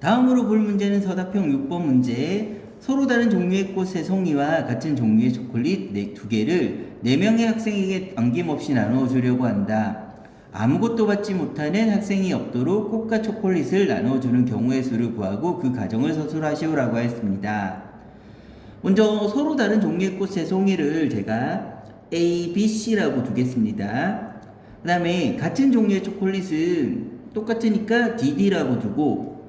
다음으로 볼 문제는 서답형 6번 문제. 서로 다른 종류의 꽃의 송이와 같은 종류의 초콜릿 네, 두 개를 네명의 학생에게 남김없이 나누어 주려고 한다. 아무것도 받지 못하는 학생이 없도록 꽃과 초콜릿을 나눠주는 경우의 수를 구하고 그 과정을 서술하시오라고 했습니다. 먼저 서로 다른 종류의 꽃의 송이를 제가 A, B, C라고 두겠습니다. 그 다음에 같은 종류의 초콜릿은 똑같으니까 DD라고 두고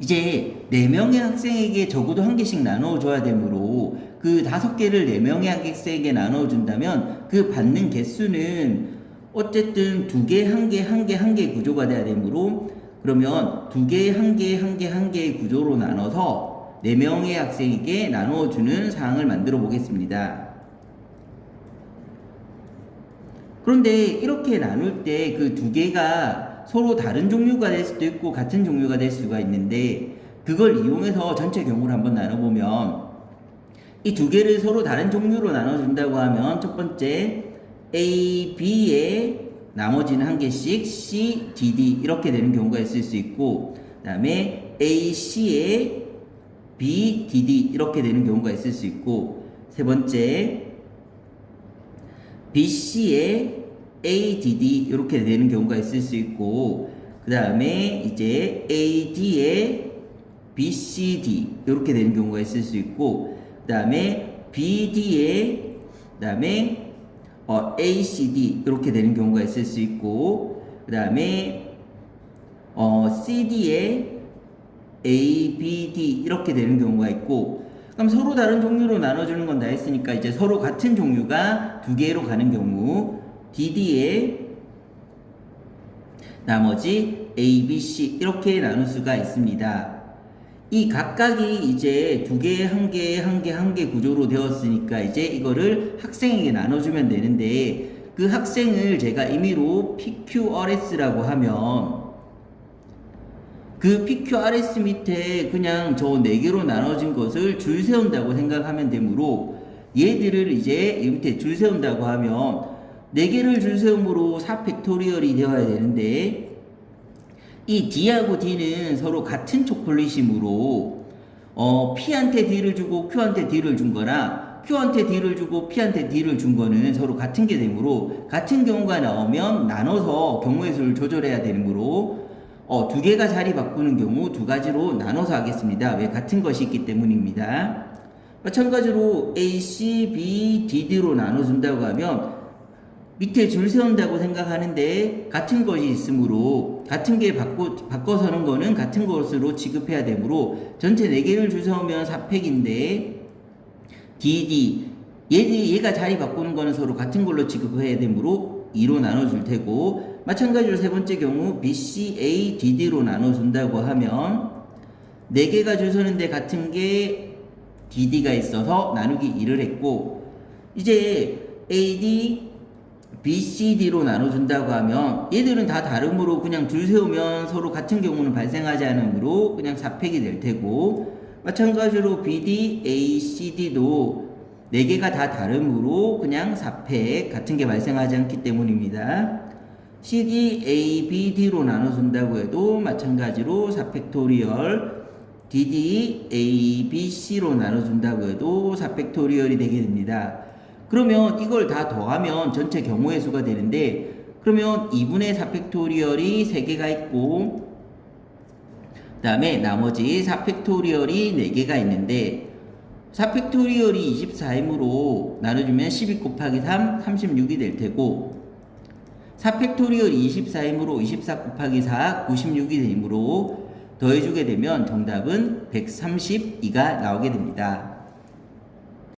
이제 4명의 학생에게 적어도 한 개씩 나눠줘야 되므로 그 다섯 개를 4명의 학생에게 나눠준다면 그 받는 개수는 어쨌든 두 개, 한 개, 한 개, 한개 구조가 돼야 되므로 그러면 두 개, 한 개, 한 개, 한 개의 구조로 나눠서 4명의 학생에게 나눠주는 상황을 만들어 보겠습니다. 그런데 이렇게 나눌 때 그 두 개가 서로 다른 종류가 될 수도 있고 같은 종류가 될 수가 있는데 그걸 이용해서 전체 경우를 한번 나눠보면 이 두 개를 서로 다른 종류로 나눠준다고 하면 첫 번째 A, B에 나머지는 한 개씩 C, D, D 이렇게 되는 경우가 있을 수 있고 그 다음에 A, C에 B, D, D 이렇게 되는 경우가 있을 수 있고 세 번째 BC에 ADD 이렇게 되는 경우가 있을 수 있고 그 다음에 이제 AD에 BCD 이렇게 되는 경우가 있을 수 있고 그 다음에 BD에 그 다음에 어, ACD 이렇게 되는 경우가 있을 수 있고 그 다음에 어, CD에 ABD 이렇게 되는 경우가 있고 그럼 서로 다른 종류로 나눠주는 건 다 했으니까 이제 서로 같은 종류가 두 개로 가는 경우 DD에 나머지 A, B, C 이렇게 나눌 수가 있습니다. 이 각각이 이제 두 개, 한 개, 한 개, 한 개 구조로 되었으니까 이제 이거를 학생에게 나눠주면 되는데 그 학생을 제가 임의로 PQRS라고 하면 그 PQRS 밑에 그냥 저 네 개로 나눠진 것을 줄 세운다고 생각하면 되므로 얘들을 이제 이 밑에 줄 세운다고 하면 네 개를 줄 세움으로 4팩토리얼이 되어야 되는데 이 D하고 D는 서로 같은 초콜릿이므로 어, P한테 D를 주고 Q한테 D를 준 거나 Q한테 D를 주고 P한테 D를 준 거는 서로 같은 게 되므로 같은 경우가 나오면 나눠서 경우의 수를 조절해야 되므로 어, 두 개가 자리 바꾸는 경우 두 가지로 나눠서 하겠습니다. 왜 같은 것이 있기 때문입니다. 마찬가지로 A, C, B, D, D로 나눠준다고 하면 밑에 줄 세운다고 생각하는데 같은 것이 있으므로 같은 게 바꿔, 바꿔 서는 거는 같은 것으로 취급해야 되므로 전체 4개를 줄 세우면 4팩인데 DD 얘, 얘가 자리 바꾸는 거는 서로 같은 걸로 취급해야 되므로 2로 나눠줄 테고 마찬가지로 세 번째 경우 BCA, DD로 나눠준다고 하면 4개가 줄 서는데 같은 게 DD가 있어서 나누기 2를 했고 이제 AD, BCD로 나눠준다고 하면 얘들은 다 다름으로 그냥 줄 세우면 서로 같은 경우는 발생하지 않으므로 그냥 4팩이 될 테고 마찬가지로 BD, ACD도 4개가 다 다름으로 그냥 4팩 같은 게 발생하지 않기 때문입니다. CD, A, B, D로 나눠준다고 해도 마찬가지로 4팩토리얼 DD, A, B, C로 나눠준다고 해도 4팩토리얼이 되게 됩니다. 그러면 이걸 다 더하면 전체 경우의 수가 되는데 그러면 2분의 4 팩토리얼이 3개가 있고 그 다음에 나머지 4 팩토리얼이 4개가 있는데 4 팩토리얼이 24임으로 나눠주면 12 곱하기 3, 36이 될 테고 4 팩토리얼이 24임으로 24 곱하기 4, 96이 되므로 더해주게 되면 정답은 132가 나오게 됩니다.